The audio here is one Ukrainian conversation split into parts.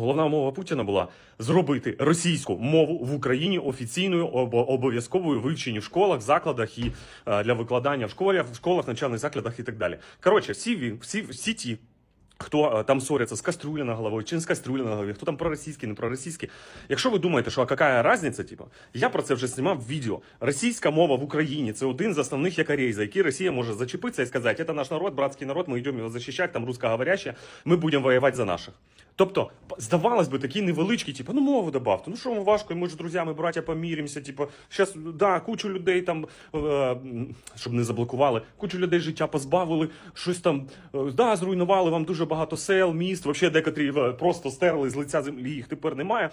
Головна умова Путіна була зробити російську мову в Україні офіційною обо- обов'язковою вивченню в школах, закладах і е, для викладання в школах, в школах, навчальних закладах і так далі. Коротше, всі він, всі, всі ті. Хто е, там ссоряться з кастрюлі на голові, чи не з кастрюлі на голові, хто там проросійський, не проросійський. Якщо ви думаєте, що а яка різниця, типу, я про це вже знімав відео. Російська мова в Україні це один з основних якорей, за які Росія може зачепитися і сказати, це наш народ, братський народ, ми йдемо його захищати, там русскоговорящі, ми будемо воювати за наших. Тобто, здавалось би, такі невеличкі, типу, ну мову добавте, ну що важко, ми ж друзями, браття, помірімося, типу, щас, да, кучу людей там, е, щоб не заблокували, кучу людей життя позбавили, щось там, е, да, зруйнували вам дуже багато сел, міст, взагалі декотрі е, просто стерли з лиця землі, їх тепер немає.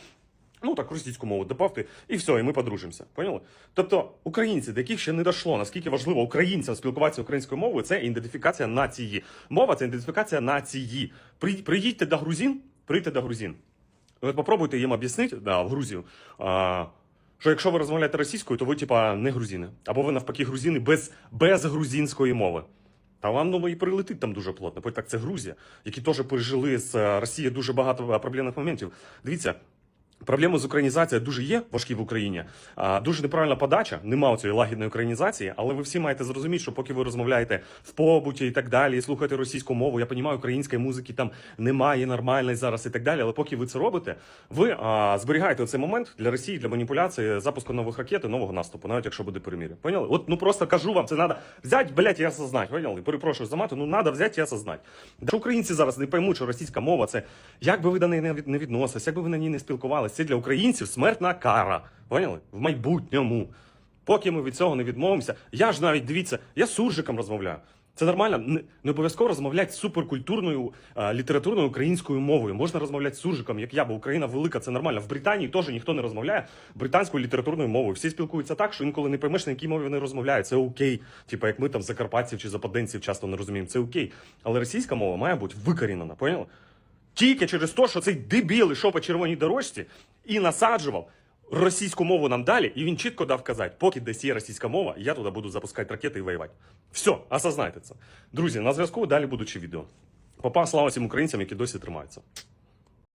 Ну так, російську мову добавте, і все, і ми подружимося. Поняли? Тобто, українці, до яких ще не дійшло, наскільки важливо українцям спілкуватися українською мовою, це ідентифікація нації. Мова це ідентифікація нації. При- Приїдьте до грузин, приїдьте до грузин. От попробуйте їм об'яснити, да, в Грузію, а, що якщо ви розмовляєте російською, то ви, типа, не грузини. Або ви навпаки грузини без, без грузинської мови. Та вам ну, і прилетить там дуже плотно. Бо так це Грузія, які теж пережили з Росії Росією дуже багато е, проблемних моментів. Дивіться. Проблеми з українізацією дуже є важкі в Україні. Дуже неправильна подача, нема цієї лагідної українізації, але ви всі маєте зрозуміти, що поки ви розмовляєте в побуті і так далі, і слухаєте російську мову, я розумію, української музики там немає нормальної зараз і так далі. Але поки ви це робите, ви а, зберігаєте цей момент для Росії для маніпуляції, запуску нових ракет і нового наступу, навіть якщо буде перемір'я. Поняли? От ну просто кажу вам, це треба взяти, блядь, і осознати. Поняли? Перепрошую за мати, ну треба взяти і осознати. Що українці зараз не поймуть, що російська мова це як би ви до неї не відносились, як би ви на ній не спілкувалися, це для українців смертна кара. Поняли? В майбутньому. Поки ми від цього не відмовимося, я ж навіть дивіться, я з суржиком розмовляю. Це нормально, не, обов'язково розмовляти суперкультурною а, літературною українською мовою. Можна розмовляти з суржиком, як я, бо Україна велика, це нормально. В Британії теж ніхто не розмовляє британською літературною мовою. Всі спілкуються так, що інколи не поймеш, на якій мові вони розмовляють. Це окей. Типа як ми там закарпатців чи западенців часто не розуміємо. Це окей. Але російська мова має бути викорінена, поняли? Тільки через те, що цей дебіл йшов по червоній дорожці і насаджував російську мову нам далі, і він чітко дав казати, поки десь є російська мова, я туди буду запускати ракети і воювати. Все, осознайте це. Друзі, на зв'язку далі будучи відео. Попа слава всім українцям, які досі тримаються.